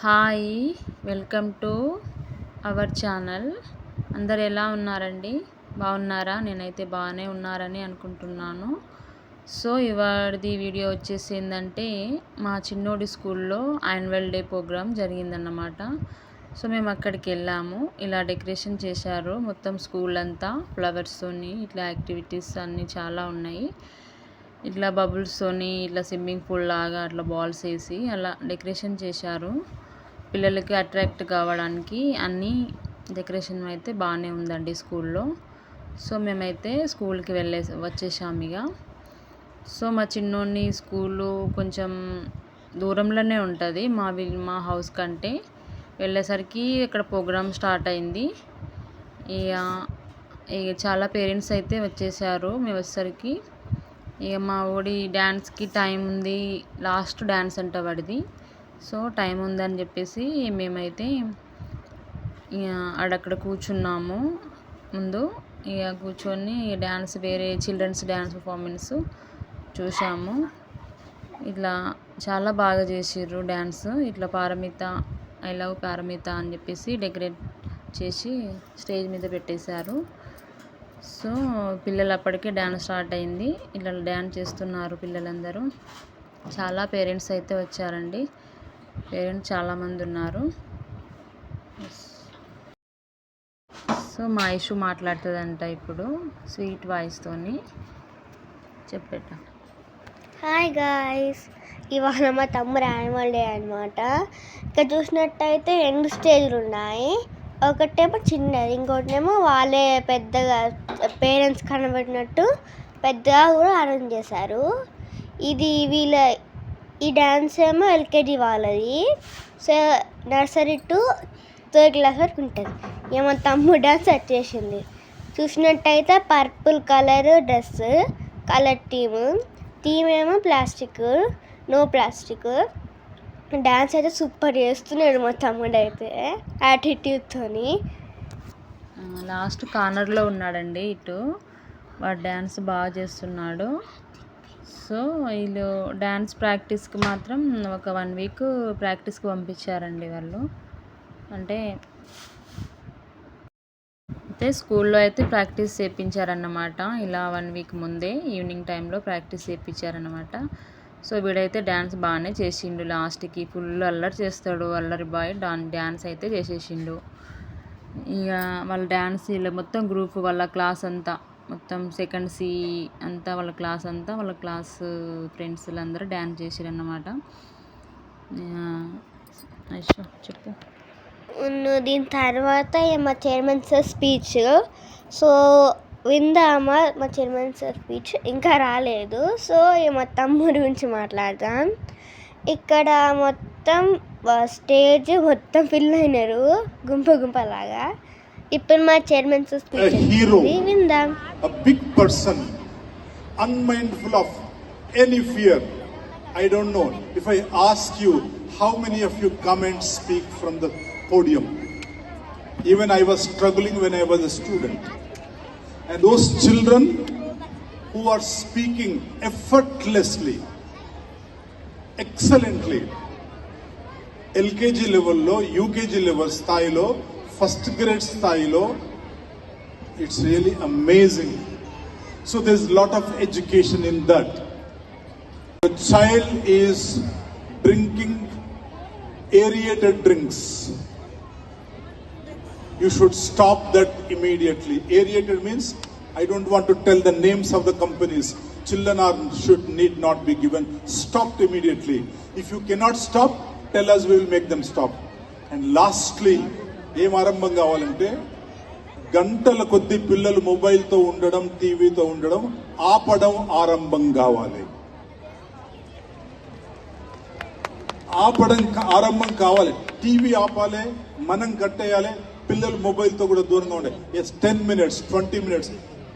Hi welcome to our channel. అందరు ఎలా ఉన్నారండి? బాగున్నారా? నేనైతే బాగానే ఉన్నారని అనుకుంటున్నాను. సో ఇవాడిది వీడియో వచ్చేసి ఏంటంటే మా చిన్నోడి స్కూల్లో యాన్యువల్ డే ప్రోగ్రామ్ జరిగిందన్నమాట. సో మేము అక్కడికి వెళ్ళాము. ఇలా డెకరేషన్ చేశారు. మొత్తం స్కూల్ అంతా ఫ్లవర్స్తోని ఇట్లా యాక్టివిటీస్ అన్నీ చాలా ఉన్నాయి. ఇట్లా బబుల్స్తోని ఇట్లా స్విమ్మింగ్ పూల్ లాగా అట్లా బాల్స్ వేసి అలా డెకరేషన్ చేశారు. పిల్లలకి అట్రాక్ట్ కావడానికి అన్నీ డెకరేషన్ అయితే బాగానే ఉందండి స్కూల్లో. సో మేమైతే స్కూల్కి వెళ్ళే వచ్చేసాము ఇక. సో మా చిన్నోడిని స్కూలు కొంచెం దూరంలోనే ఉంటుంది. మా విల్ మా హౌస్ కంటే వెళ్ళేసరికి ఇక్కడ ప్రోగ్రామ్ స్టార్ట్ అయింది. ఇక ఇక చాలా పేరెంట్స్ అయితే వచ్చేసారు. మేము వచ్చేసరికి ఇక మా ఊడి డ్యాన్స్కి టైం ఉంది. లాస్ట్ డ్యాన్స్ అంట వాడిది. సో టైం ఉందని చెప్పేసి మేమైతే ఇక అడక్కడ కూర్చున్నాము. ముందు ఇక కూర్చొని డ్యాన్స్ వేరే చిల్డ్రన్స్ డ్యాన్స్ పర్ఫార్మెన్స్ చూసాము ఇట్లా చాలా బాగా చేసిర్రు డ్యాన్స్. ఇట్లా పారమిత ఐ లవ్ పారమిత అని చెప్పేసి డెకరేట్ చేసి స్టేజ్ మీద పెట్టేశారు. సో పిల్లలు అప్పటికే డ్యాన్స్ స్టార్ట్ అయింది. ఇట్లా డ్యాన్స్ చేస్తున్నారు పిల్లలందరూ. చాలా పేరెంట్స్ అయితే వచ్చారండి. పేరెంట్స్ చాలామంది ఉన్నారు. సో మా ఇషు మాట్లాడుతుందంట ఇప్పుడు స్వీట్ వాయిస్తోని చెప్పేట. హాయ్ గాయ్స్ ఇవాళ మా తమ్ముడు యాన్యువల్ డే అనమాట ఇక్కడ చూసినట్టయితే రెండు స్టేజ్లు ఉన్నాయి. ఒకటేమో చిన్నది ఇంకోటేమో వాళ్ళే పెద్దగా పేరెంట్స్ కనబడినట్టు పెద్దగా కూడా అరేంజ్ చేశారు. ఇది వీళ్ళ ఈ డ్యాన్స్ ఏమో ఎల్కేజీ వాళ్ళది. So nursery to third class వరకు ఉంటుంది. ఏమో తమ్ముడు డ్యాన్స్ వచ్చేసింది చూసినట్టయితే purple colour dress colour theme. Theme ఏమో ప్లాస్టిక్ నో ప్లాస్టిక్. డ్యాన్స్ అయితే సూపర్ చేస్తున్నాడు మా తమ్ముడు అయితే యాటిట్యూడ్తోని లాస్ట్ కార్నర్లో ఉన్నాడండి ఇటు. వాడు డ్యాన్స్ బాగా చేస్తున్నాడు. సో వీళ్ళు డ్యాన్స్ ప్రాక్టీస్కి మాత్రం ఒక వన్ వీక్ ప్రాక్టీస్కి పంపించారండి వాళ్ళు. అంటే అయితే స్కూల్లో అయితే ప్రాక్టీస్ చేయించారన్నమాట ఇలా వన్ వీక్ ముందే ఈవినింగ్ టైంలో ప్రాక్టీస్ చేయించారన్నమాట సో వీడైతే డ్యాన్స్ బాగానే చేసిండు. లాస్ట్కి ఫుల్ అల్లరి చేస్తాడు. అల్లరి బాయ్ డాన్ డ్యాన్స్ అయితే చేసేసిండు. ఇక వాళ్ళ డ్యాన్స్ ఇలా మొత్తం గ్రూప్ వాళ్ళ క్లాస్ అంతా మొత్తం సెకండ్ సి అంతా వాళ్ళ క్లాస్ అంతా వాళ్ళ క్లాస్ ఫ్రెండ్స్ అందరూ డ్యాన్స్ చేసారు అన్నమాట చెప్పు. దీని తర్వాత మా చైర్మన్ సార్ స్పీచ్ సో విందామా మా చైర్మన్ సార్ స్పీచ్ ఇంకా రాలేదు. సో మా తమ్ముడి గురించి మాట్లాడదాం. ఇక్కడ మొత్తం స్టేజ్ మొత్తం ఫిల్ అయినారు. గుంపు గుంపలాగా. ఇప్పుడు మా chairman sir A hero. Speech విందాం a big person, unmindful of any fear. I don't know. If I ask you, how many of you come and speak from the podium? Even I was struggling when I was a student. And those children who are speaking effortlessly, excellently, LKG లెవెల్లో UKG level స్థాయిలో first grade స్థాయిలో it's really amazing. So there's a lot of education in that. The child is drinking aerated drinks. You should stop that immediately. Aerated means I don't want to tell the names of the companies. Children are should need not be given. Stopped immediately. If you cannot stop, tell us we will make them stop. And lastly, ఏం ఆరంభం కావాలంటే గంటల కొద్ది పిల్లలు మొబైల్తో ఉండడం టీవీతో ఉండడం ఆపడం ఆరంభం కావాలి. ఆపడం ఆరంభం కావాలి. టీవీ ఆపాలి మనం కట్టేయాలి పిల్లలు మొబైల్తో కూడా దూరంగా ఉండే. Yes ten minutes twenty minutes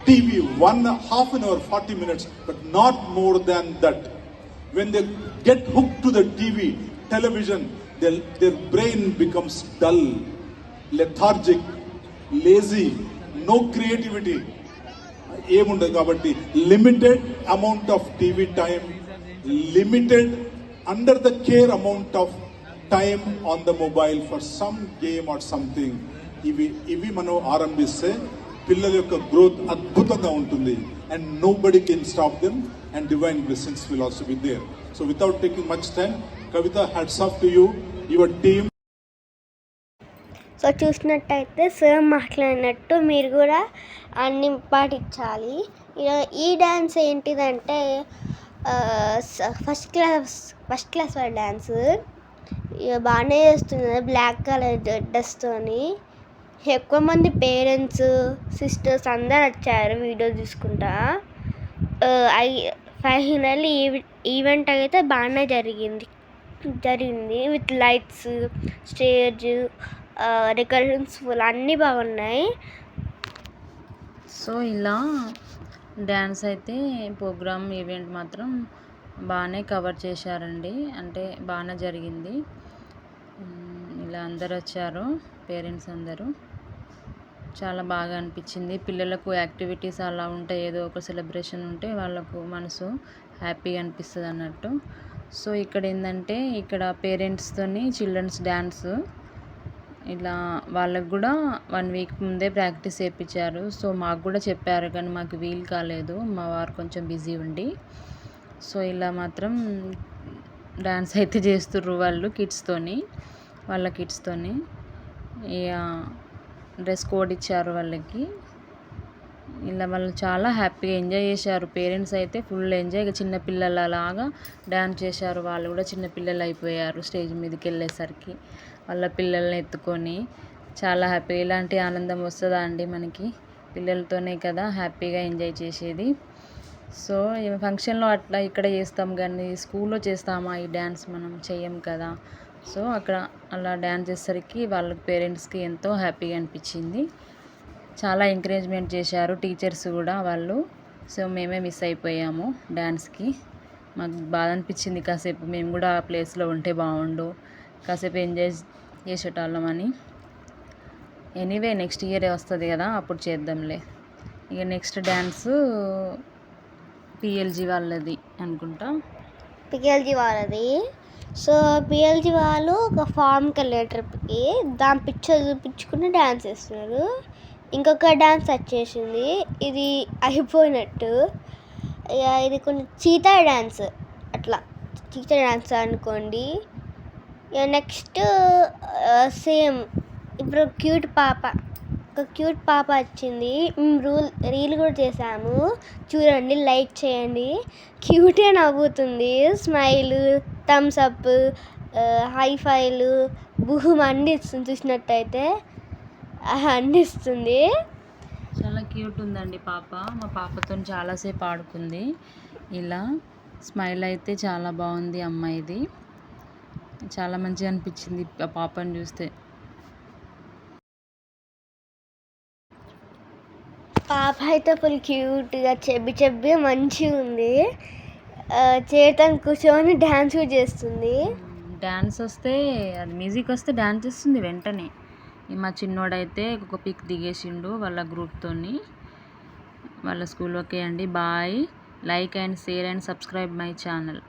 TV one half an hour forty minutes but not more than that when they get hook to the TV television their brain becomes dull lethargic lazy no creativity ఏముండదు కాబట్టి limited amount of TV time limited under the care amount of time on the mobile for some game or something ఇవి ఇవి మనం ఆరంభిస్తే పిల్లల యొక్క growth అద్భుతంగా ఉంటుంది. And no buddy can stop them and divine blessings will also be there so without taking much time Kavitha hats off to you your team so చూసినట్టయితే sir మాట్లాడినట్టు మీరు కూడా అన్ని పాటించాలి. ఇక ఈ డ్యాన్స్ ఏంటిదంటే ఫస్ట్ క్లాస్ ఫస్ట్ క్లాస్ వాళ్ళ డ్యాన్స్ ఇక బాగానే చేస్తున్నారు బ్లాక్ కలర్ డ్రెస్తోని ఎక్కువ మంది పేరెంట్స్ సిస్టర్స్ అందరు వచ్చారు వీడియో తీసుకుంటా ఐ ఫైనల్ ఈవెంట్ అయితే బాగానే జరిగింది జరిగింది. With lights stage decorations full అన్నీ బాగున్నాయి. సో ఇలా డ్యాన్స్ అయితే ప్రోగ్రామ్ ఈవెంట్ మాత్రం బాగానే కవర్ చేశారండి. అంటే బాగానే జరిగింది. ఇలా అందరు వచ్చారు పేరెంట్స్ అందరూ. చాలా బాగా అనిపించింది. పిల్లలకు యాక్టివిటీస్ అలా ఉంటాయి ఏదో ఒక సెలబ్రేషన్ ఉంటే వాళ్ళకు మనసు హ్యాపీగా అనిపిస్తుంది అన్నట్టు. సో ఇక్కడ ఏంటంటే ఇక్కడ పేరెంట్స్తోని చిల్డ్రన్స్ డ్యాన్స్ ఇలా వాళ్ళకు కూడా వన్ వీక్ ముందే ప్రాక్టీస్ చేయించారు సో మాకు కూడా చెప్పారు కానీ మాకు వీలు కాలేదు. మా వారు కొంచెం బిజీ ఉండి. సో ఇలా మాత్రం డ్యాన్స్ అయితే చేస్తుర్రు వాళ్ళు కిడ్స్తోని వాళ్ళ కిడ్స్తోని ఇక డ్రెస్ కోడ్ ఇచ్చారు వాళ్ళకి. ఇలా వాళ్ళు చాలా హ్యాపీగా ఎంజాయ్ చేశారు. పేరెంట్స్ అయితే ఫుల్ ఎంజాయ్ ఇక చిన్నపిల్లల లాగా డ్యాన్స్ చేశారు. వాళ్ళు కూడా చిన్నపిల్లలు అయిపోయారు స్టేజ్ మీదకి వెళ్ళేసరికి. వాళ్ళ పిల్లల్ని ఎత్తుకొని చాలా హ్యాపీ. ఇలాంటి ఆనందం వస్తుందా అండి మనకి? పిల్లలతోనే కదా హ్యాపీగా ఎంజాయ్ చేసేది. సో ఈ ఫంక్షన్లో అట్లా ఇక్కడ చేస్తాం కానీ స్కూల్లో చేస్తామా ఈ డ్యాన్స్ మనం? చెయ్యం కదా. సో అక్కడ అలా డ్యాన్స్ చేసేసరికి వాళ్ళ పేరెంట్స్కి ఎంతో హ్యాపీగా అనిపించింది. చాలా ఎంకరేజ్మెంట్ చేశారు టీచర్స్ కూడా వాళ్ళు. సో మేమే మిస్ అయిపోయాము డ్యాన్స్కి మాకు బాధ అనిపించింది కాసేపు. మేము కూడా ఆ ప్లేస్లో ఉంటే బాగుండు. కాసేపు ఎంజాయ్ చేసేటోళ్ళమని. ఎనీవే నెక్స్ట్ ఇయర్ వస్తుంది కదా అప్పుడు చేద్దాంలే. ఇక నెక్స్ట్ డ్యాన్స్ పిఎల్జీ వాళ్ళది అనుకుంటా. పిఎల్జీ వాళ్ళది. సో పిఎల్జీ వాళ్ళు ఒక ఫామ్కి వెళ్ళే ట్రిప్కి దాని పిక్చర్ చూపించుకుని డ్యాన్స్ చేస్తున్నారు ఇంకొక డ్యాన్స్ వచ్చేసింది ఇది అయిపోయినట్టు. ఇక ఇది కొంచెం చీతా డ్యాన్స్. అట్లా చీతా డ్యాన్స్ అనుకోండి. Next same. ఇప్పుడు క్యూట్ పాప. ఒక క్యూట్ పాప వచ్చింది. రూల్ రీల్ కూడా చేసాము చూడండి లైక్ చేయండి. క్యూటే నవ్వుతుంది. Smile thumbs up high five boom అందిస్తుంది ఇస్తుంది చూసినట్టయితే. అందిస్తుంది ఇస్తుంది. చాలా క్యూట్ ఉందండి పాప. మా పాపతో చాలాసేపు ఆడుకుంది. ఇలా స్మైల్ అయితే చాలా బాగుంది అమ్మాయిది. చాలా మంచిగా అనిపించింది ఆ పాపని చూస్తే. పాప అయితే ఫుల్ క్యూట్గా చెబ్బి చెబ్బి మంచిగా ఉంది. చేతను కూర్చొని డ్యాన్స్ చేస్తుంది. డ్యాన్స్ వస్తే అది మ్యూజిక్ వస్తే డ్యాన్స్ చేస్తుంది వెంటనే. మా చిన్నోడైతే ఒక పిక్ దిగేసిండు వాళ్ళ గ్రూప్తోని వాళ్ళ స్కూల్ ఓకే అండి bye. Like and share and subscribe my channel